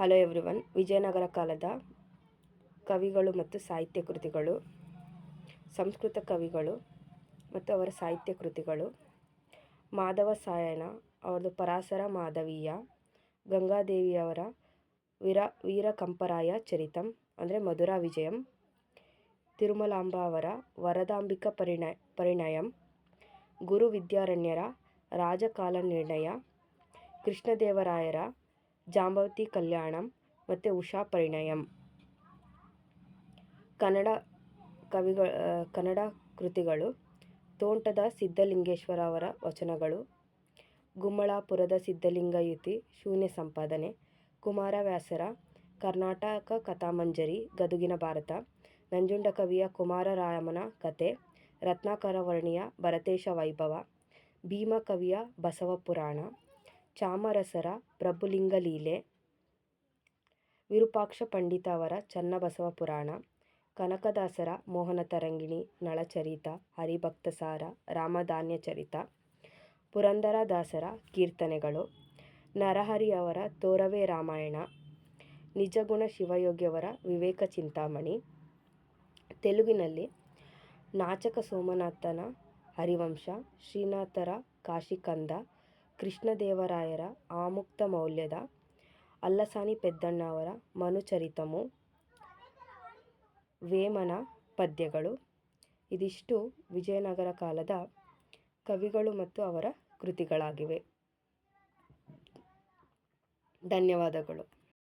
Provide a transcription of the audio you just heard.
Hello everyone Vijayanagara ಕಾಲದ ಕವಿಗಳು ಮತ್ತು ಸಾಹಿತ್ಯ ಕೃತಿಗಳು, ಸಂಸ್ಕೃತ ಕವಿಗಳು ಮತ್ತು ಅವರ ಸಾಹಿತ್ಯ ಕೃತಿಗಳು, ಮಾಧವ ಸಾಯಣ ಅವ್ರದ್ದು ಪರಾಸರ ಮಾಧವೀಯ ಗಂಗಾದೇವಿಯವರ ವೀರ, ವೀರಕಂಪರಾಯ ಚರಿತಂ ಅಂದರೆ ಮಧುರಾ ವಿಜಯಂ, ತಿರುಮಲಾಂಬ ಅವರ ವರದಾಂಬಿಕ ಪರಿಣಯ ಪರಿಣಯಂ, ಗುರು ವಿದ್ಯಾರಣ್ಯರ ರಾಜಕಾಲ ನಿರ್ಣಯ ಕೃಷ್ಣದೇವರಾಯರ ಜಾಂಬವತಿ ಕಲ್ಯಾಣಂ ಮತ್ತು ಉಷಾ ಪರಿಣಯಂ. ಕನ್ನಡ ಕವಿಗಳ, ಕನ್ನಡ ಕೃತಿಗಳು ತೋಂಟದ ಸಿದ್ಧಲಿಂಗೇಶ್ವರ ಅವರ ವಚನಗಳು, ಗುಮ್ಮಳಾಪುರದ ಸಿದ್ಧಲಿಂಗಯುತಿ, ಶೂನ್ಯ ಸಂಪಾದನೆ ಕುಮಾರವ್ಯಾಸರ ಕರ್ನಾಟಕ ಕಥಾಮಂಜರಿ, ಗದುಗಿನ ಭಾರತ, ನಂಜುಂಡ ಕವಿಯ ಕುಮಾರರಾಯಮನ ಕತೆ ರತ್ನಾಕರವರ್ಣಿಯ ಭರತೇಶ ವೈಭವ, ಭೀಮ ಕವಿಯ ಬಸವ ಪುರಾಣ ಚಾಮರಸರ ಪ್ರಭುಲಿಂಗಲೀಲೆ ವಿರೂಪಾಕ್ಷ ಪಂಡಿತ ಅವರ ಚನ್ನಬಸವ ಪುರಾಣ, ಕನಕದಾಸರ ಮೋಹನ ತರಂಗಿಣಿ, ನಳಚರಿತ ಹರಿಭಕ್ತಸಾರ ರಾಮಧಾನ್ಯ ಚರಿತ ಪುರಂದರದಾಸರ ಕೀರ್ತನೆಗಳು, ನರಹರಿ ಅವರ ತೋರವೆ ರಾಮಾಯಣ, ನಿಜಗುಣ ಶಿವಯೋಗಿಯವರ ವಿವೇಕ ಚಿಂತಾಮಣಿ, ತೆಲುಗಿನಲ್ಲಿ ನಾಚಕ ಸೋಮನಾಥನ ಹರಿವಂಶ, ಶ್ರೀನಾಥರ ಕಾಶಿಕಂದ ಕೃಷ್ಣದೇವರಾಯರ ಆಮುಕ್ತ ಮೌಲ್ಯದ ಅಲ್ಲಸಾನಿ ಪೆದ್ದಣ್ಣ ಅವರ ಮನುಚರಿತಮು ವೇಮನ ಪದ್ಯಗಳು. ಇದಿಷ್ಟು ವಿಜಯನಗರ ಕಾಲದ ಕವಿಗಳು ಮತ್ತು ಅವರ ಕೃತಿಗಳಾಗಿವೆ. ಧನ್ಯವಾದಗಳು.